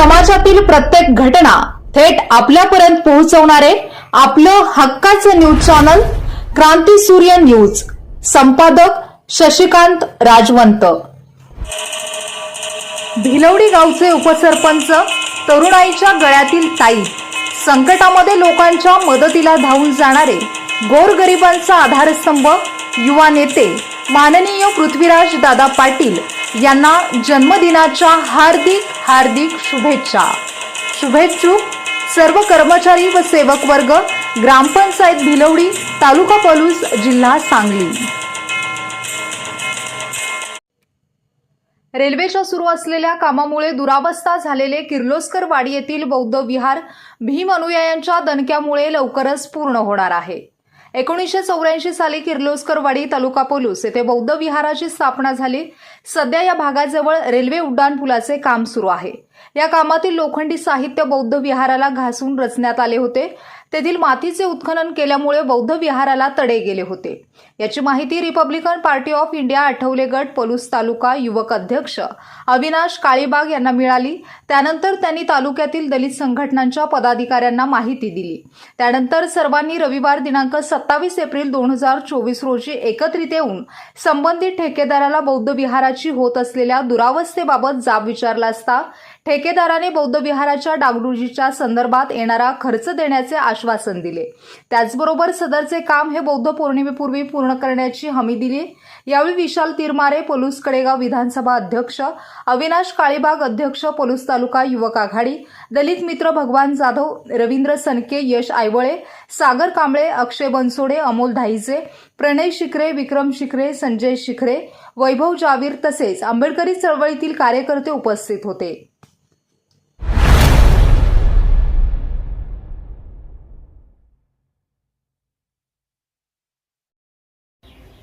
समाजातील प्रत्येक घटना थेट आपल्यापर्यंत पोहोचवणारे आपलं हक्काचं न्यूज चॅनल क्रांती सूर्य न्यूज. संपादक शशिकांत राजवंत. भिलवडी गावचे उपसरपंच तरुणाईच्या गळ्यातील ताई. संकटामध्ये लोकांच्या मदतीला धावून जाणारे गोरगरिबांचा आधारस्तंभ युवा नेते माननीय पृथ्वीराज दादा पाटील यांना जन्मदिनाच्या हार्दिक हार्दिक शुभेच्छा. शुभेच्छुक सर्व कर्मचारी व सेवक वर्ग ग्रामपंचायत भिलवडी तालुका पलूस जिल्हा सांगली. रेल्वेच्या सुरू असलेल्या कामामुळे दुरावस्था झालेले किर्लोस्कर वाडी येथील बौद्ध विहार भीम अनुयायांच्या दणक्यामुळे लवकरच पूर्ण होणार आहे. एकोणीसशे चौऱ्याऐंशी साली किर्लोस्करवाडी तालुका पोलूस येथे बौद्ध विहाराची स्थापना झाली. सध्या या भागाजवळ रेल्वे उड्डाणपुलाचे काम सुरू आहे. या कामातील लोखंडी साहित्य बौद्ध विहाराला घासून रचण्यात आले होते. तेथील मातीचे उत्खनन केल्यामुळे बौद्ध विहाराला तडे गेले होते. याची माहिती Republican party of India Athawale गट पलूस तालुका युवक अध्यक्ष अविनाश काळीबाग यांना मिळाली. त्यानंतर त्यांनी तालुक्यातील दलित संघटनांच्या पदाधिकाऱ्यांना माहिती दिली. त्यानंतर सर्वांनी रविवार दिनांक सत्तावीस एप्रिल दोन हजार चोवीस रोजी एकत्रित येऊन संबंधित ठेकेदाराला बौद्ध विहाराची होत असलेल्या दुरावस्थेबाबत जाब विचारला असता ठेकेदाराने बौद्ध विहाराच्या डागडुजीच्या संदर्भात येणारा खर्च देण्याचे आश्वासन दिले. त्याचबरोबर सदरचे काम हे बौद्ध पौर्णिमेपूर्वी पूर्ण करण्याची हमी दिली. यावेळी विशाल तिरमारे पोलूस कडेगाव विधानसभा अध्यक्ष अविनाश काळीबाग अध्यक्ष पोलूस तालुका युवक आघाडी दलित मित्र भगवान जाधव रवींद्र सनके यश आयवळे सागर कांबळे अक्षय बनसोडे अमोल धाईजे प्रणय शिखरे विक्रम शिखरे संजय शिखरे वैभव जावीर तसेच आंबेडकरी चळवळीतील कार्यकर्ते उपस्थित होते.